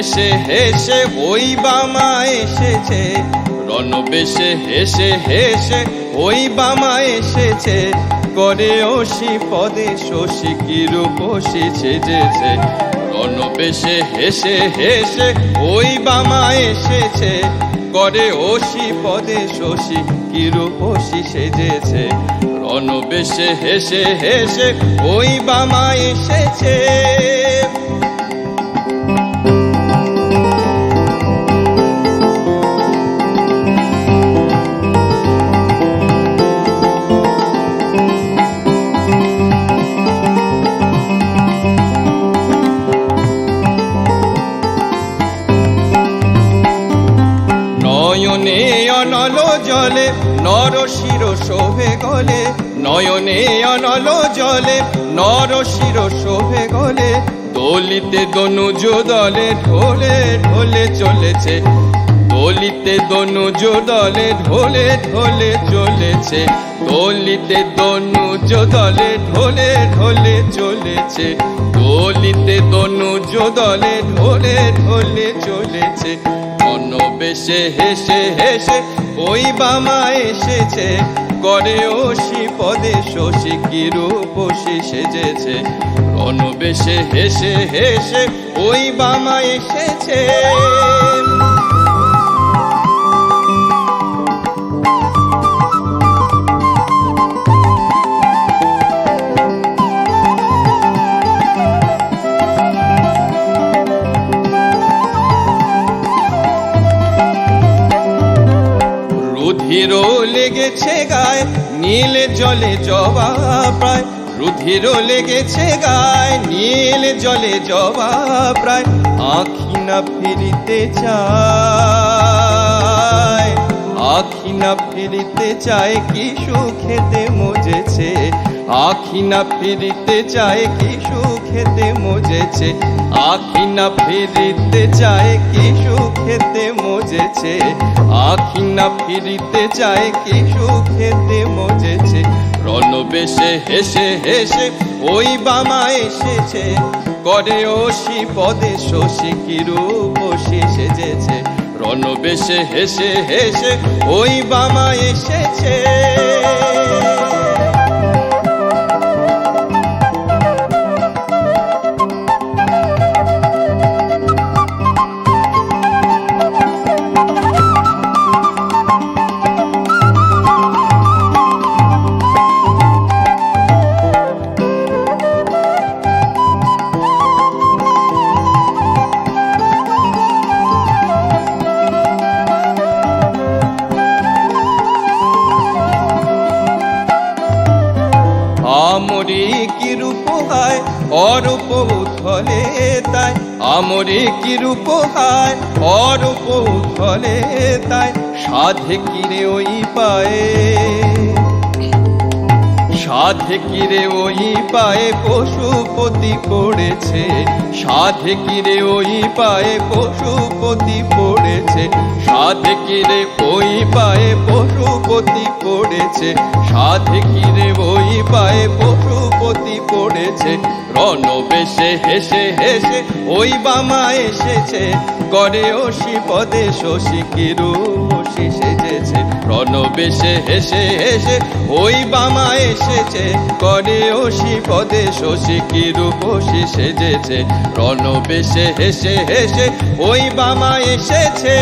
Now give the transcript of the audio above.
হেসে হেসে ওই বামা এসেছে। রণবেশে হেসে হেসে ওই বামা এসেছে। করে ওসি পদে শশী কি রূপসী সেজেছে রণবেশে হেসে হেসে ওই বামা এসেছে। করে ওসি পদে শশী কি রূপসী সেজেছে। রণবেশে হেসে হেসে ওই বামা এসেছে। অনল জলে নরশির শোভে গলে, নয়নে অনল জলে নরশির শোভে গলে, দলিতে দনুজ দলে ঢোলে ঢোলে চলেছে। দলিতে দনুজ দলে ঢোলে ঢোলে চলেছে। দলিতে দনুজ দলে ঢোলে ঢোলে চলেছে। দলিতে দনুজ দলে ঢোলে ঢোলে চলেছে। বেশে হেসে হেসে ওই বামা এসেছে। করে ওষি পদে শশী কি রূপ সেজেছে। রণবেশে হেসে হেসে ওই বামা এসেছে। রুধিরও লেগেছে গায়, নীল জলে জবা প্রায়। রুধিরও লেগেছে গায়, নীল জলে জবা প্রায়। আখি না ফিরিতে চায়, আখি না ফিরিতে চায় কি সুখেতে মজেছে। আখি না ফিরিতে চায় কি সুখেতে মজেছে। আখি না ফিরিতে চায় কি সুখেতে মজেছে, আখি না ফিরিতে চায়, কি সুখেতে মজেছে। রণবেশে হেসে হেসে, ওই বামা এসেছে। করে ওসি পদে শশী কি রূপসী সেজেছে। রণবেশে হেসে হেসে, ওই বামা এসেছে। আমরে কি রূপ হয়, অরূপ উথলে তাই। আমরে কি রূপ হয়, অরূপ উথলে তাই। সাধে কিরে ওই পায়ে, সাধে কিরে ওই পায়ে পশুপতি পড়েছে। সাধে কিরে ওই পায়ে পশুপতি পড়েছে। সাধে কিরে ওই পায়ে পশুপতি পড়েছে। সাধে কিরে ওই পায়ে পশুপতি পড়েছে রণবেশে হেসে হেসে ওই বামা এসেছে। করে ওসি পদে শশী কিরু বসি সেজেছে। রণবেশে হেসে হেসে ওই বামা এসেছে। করে ওসি পদে শশী কিরু বসি সেজেছে। রণবেশে হেসে হেসে ওই বামা এসেছে।